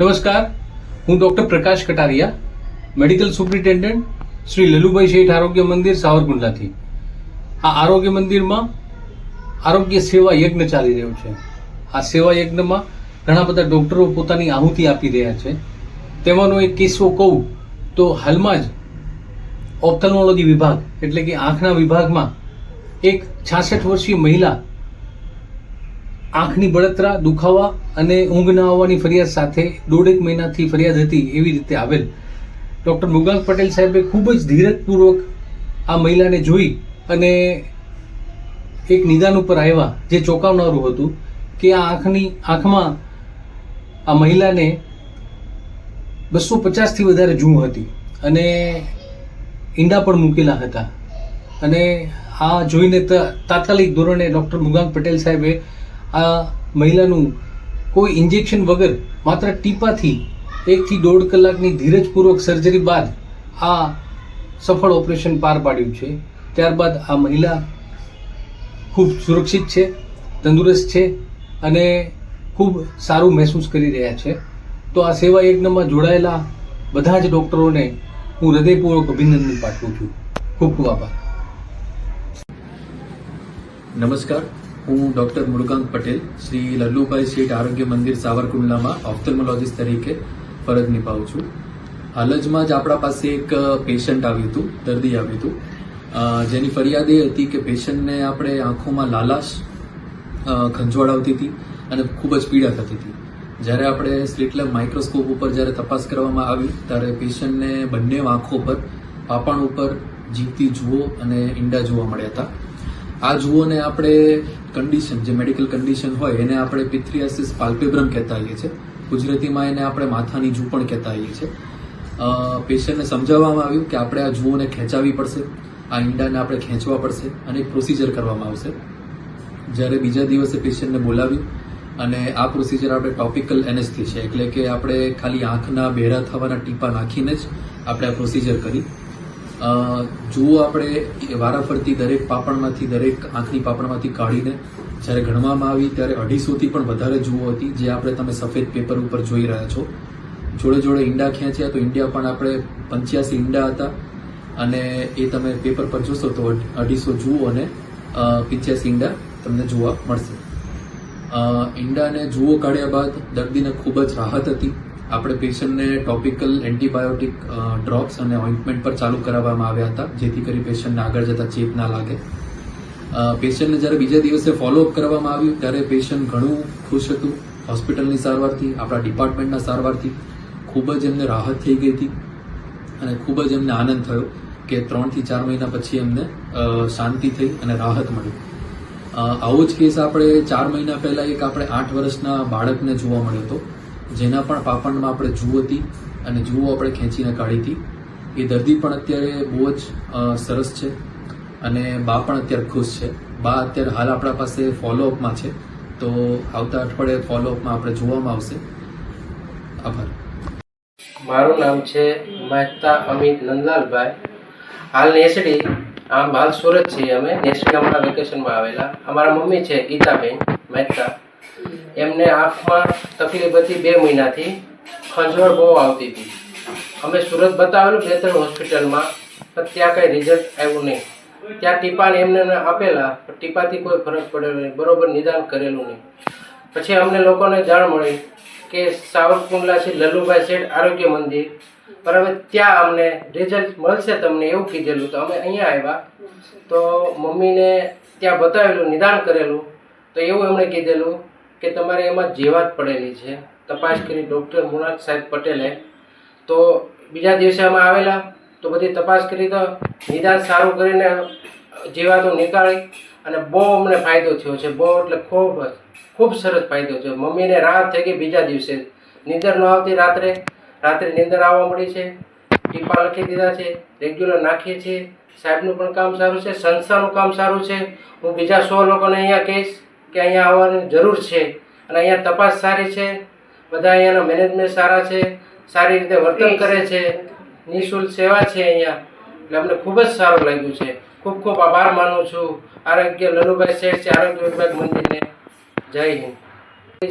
નમસ્કાર. હું doctor Prakash Kataria, medical superintendent Shri Lallubhai Sheth Arogya Mandir સાવરકુંડલાથી. આ આરોગ્ય મંદિરમાં આરોગ્ય સેવા યજ્ઞ ચાલી રહ્યો છે. આ સેવા યજ્ઞમાં ઘણા બધા ડૉક્ટરો પોતાની આહુતિ આપી રહ્યા છે. તેમાંનો એક કિસ્સો કહું તો હાલમાં જ ઓપ્થલ્મોલોજી વિભાગ, એટલે કે આંખના વિભાગમાં એક છાસઠ વર્ષીય મહિલા આંખની બળતરા દુખાવા અને ઊંઘ ન આવવાની ફરિયાદ સાથે દોઢેક મહિનાથી ફરિયાદ હતી એવી રીતે આવેલ. ડૉક્ટર મૃગાંક પટેલ સાહેબે ખૂબ જ ધીરજપૂર્વક આ મહિલાને જોઈ અને એક નિદાન ઉપર આવ્યા જે ચોંકાવનારું હતું કે આ આંખની, આંખમાં આ મહિલાને બસો પચાસથી વધારે જૂ હતી અને ઈંડા પણ મૂકેલા હતા. અને આ જોઈને તાત્કાલિક ધોરણે ડૉક્ટર મુગાંગ પટેલ સાહેબે આ મહિલાનું કોઈ ઇન્જેક્શન વગર માત્ર ટીપાથી એકથી દોઢ કલાકની ધીરજપૂર્વક સર્જરી બાદ આ સફળ ઓપરેશન પાર પાડ્યું છે. ત્યારબાદ આ મહિલા ખૂબ સુરક્ષિત છે, તંદુરસ્ત છે અને ખૂબ સારું મહેસૂસ કરી રહ્યા છે. તો આ સેવા યજ્ઞમાં જોડાયેલા બધા જ ડૉક્ટરોને હું હૃદયપૂર્વક અભિનંદન પાઠવું છું. ખૂબ ખૂબ આભાર. નમસ્કાર. હું ડોક્ટર મુરુકાંત પટેલ, શ્રી લલ્લુભાઈ શેઠ આરોગ્ય મંદિર સાવરકુંડલામાં ઓપ્થલ્મોલોજીસ્ટ તરીકે ફરજ નિભાવું છું. હાલ જમાં જ આપણા પાસે એક પેશન્ટ આવ્યું હતું, દર્દી આવ્યું હતું. જેની ફરિયાદ એ હતી કે પેશન્ટને આપણે આંખોમાં લાલાશ ખંજવાળ આવતી હતી અને ખૂબ જ પીડા થતી હતી. જ્યારે આપણે સ્લિટલેબ માઇક્રોસ્કોપ ઉપર જ્યારે તપાસ કરવામાં આવી, ત્યારે પેશન્ટને બંને આંખો પર, પાપણ ઉપર જીવતી જુઓ અને ઈંડા જોવા મળ્યા હતા. આ જુઓને આપણે કન્ડિશન જે મેડિકલ કન્ડિશન હોય, એને આપણે પિથ્રિયાસિસ પાલ્પેબ્રમ કહેતા હોઈએ છીએ. ગુજરાતીમાં એને આપણે માથાની જૂ પણ કહેતા હોઈએ છીએ પેશન્ટને સમજાવવામાં આવ્યું કે આપણે આ જુઓને ખેંચાવી પડશે. આ ઈંડાને આપણે ખેંચવા પડશે અને એક પ્રોસિજર કરવામાં આવશે. જ્યારે બીજા દિવસે પેશન્ટને બોલાવ્યું અને આ પ્રોસિજર આપણે ટોપિકલ એનેસ્થેશિયા એટલે કે આપણે ખાલી આંખના બેરા થવાના ટીપા નાખીને જ આપણે આ પ્રોસિજર કરી. જુઓ આપણે વારાફરતી દરેક પાપણમાંથી, દરેક આંખની પાપણમાંથી કાઢીને જ્યારે ગણવામાં આવી ત્યારે અઢીસોથી પણ વધારે જુઓ હતી, જે આપણે તમે સફેદ પેપર ઉપર જોઈ રહ્યા છો. જોડે જોડે ઈંડા ખેંચ્યા તો ઈંડિયા પણ આપણે પંચ્યાસી ઈંડા હતા અને એ તમે પેપર પર જોશો તો અઢીસો જુઓ અને પિચ્યાસી ઈંડા તમને જોવા મળશે. ઈંડાને જુઓ કાઢ્યા બાદ દર્દીને ખૂબ જ રાહત હતી. આપણે પેશન્ટને ટોપિકલ એન્ટીબાયોટિક ડ્રોપ્સ અને ઓઇન્ટમેન્ટ પર ચાલુ કરાવવામાં આવ્યા હતા, જેથી કરી પેશન્ટને આગળ જતા ચેપ ના લાગે. પેશન્ટને જ્યારે બીજા દિવસે ફોલોઅપ કરવામાં આવ્યું, ત્યારે પેશન્ટ ઘણું ખુશ હતું. હોસ્પિટલની સારવારથી, આપણા ડિપાર્ટમેન્ટના સારવારથી ખૂબ જ એમને રાહત થઈ ગઈ હતી અને ખૂબ જ એમને આનંદ થયો કે ત્રણથી ચાર મહિના પછી એમને શાંતિ થઈ અને રાહત મળી. આવો જ કેસ આપણે ચાર મહિના પહેલા એક આપણે આઠ વર્ષના બાળકને જોવા મળ્યો હતો. જેના પણ પાપણમાં આપણે જુઓ હતી અને જુઓ આપણે ખેંચીને કાઢી હતી. એ દર્દી પણ અત્યારે બહુ જ સરસ છે અને બા પણ અત્યારે ખુશ છે. બા અત્યારે હાલ આપણા પાસે ફોલોઅપમાં છે. તો આવતા અઠવાડિયે ફોલોઅપમાં આપણે જોવામાં આવશે. આભાર. મારું નામ છે મહેતા અમિત નંદલાલભાઈ. હાલ નેસડી, આમ હાલ સુરત છીએ અમે. નેસડી અમારા વેકેશનમાં આવેલા. અમારા મમ્મી છે ગીતાબેન, મહેતા. એમને આંખમાં તકલીફ હતી બે મહિનાથી. ખંજવળ બહુ આવતી હતી. અમે સુરત બતાવેલું બે ત્રણ હોસ્પિટલમાં, પણ ત્યાં કંઈ રિઝલ્ટ આવ્યું નહીં. ત્યાં ટીપાને એમને આપેલા, પણ ટીપાથી કોઈ ફરક પડેલો નહીં. બરોબર નિદાન કરેલું નહીં. પછી અમને લોકોને જાણ મળી કે સાવરકુંડલા છે લલ્લુભાઈ શેઠ આરોગ્ય મંદિર બરાબર ત્યાં અમને રિઝલ્ટ મળશે તમને એવું કીધેલું. તો અમે અહીંયા આવ્યા. તો મમ્મીને ત્યાં બતાવેલું, નિદાન કરેલું. તો એવું એમણે કીધેલું કે તમારે એમાં જીવાત પડેલી છે. તપાસ કરી ડૉક્ટર મુનાક સાહેબ પટેલે. તો બીજા દિવસે અમે આવેલા, તો બધી તપાસ કરી તો નિદાન સારું કરીને જીવાતો નીકાળી અને બહુ અમને ફાયદો થયો છે. બહુ એટલે ખૂબ ખૂબ સરસ ફાયદો થયો. મમ્મીને રાહત થઈ ગઈ બીજા દિવસે. નીંદર ન આવતી રાત્રે રાત્રે નીંદર આવવા મળી છે. ટીપા લખી દીધા છે. રેગ્યુલર નાખીએ છીએ. સાહેબનું પણ કામ સારું છે. સંસ્થાનું કામ સારું છે. હું બીજા સો લોકોને અહીંયા કહીશ. કે અહીંયા આવવાની જરૂર છે અને અહીંયા તપાસ સારી છે, બધા અહીંયાના મેનેજમેન્ટ સારા છે, સારી રીતે વર્તન કરે છે, નિઃશુલ્ક સેવા છે અહીંયા. એટલે અમને ખૂબ જ સારું લાગ્યું છે. ખૂબ ખૂબ આભાર માનું છું. આરોગ્ય લલુભાઈ શેઠ છે, આરોગ્ય વિભાગ મંદિરને જય હિન્દ. છે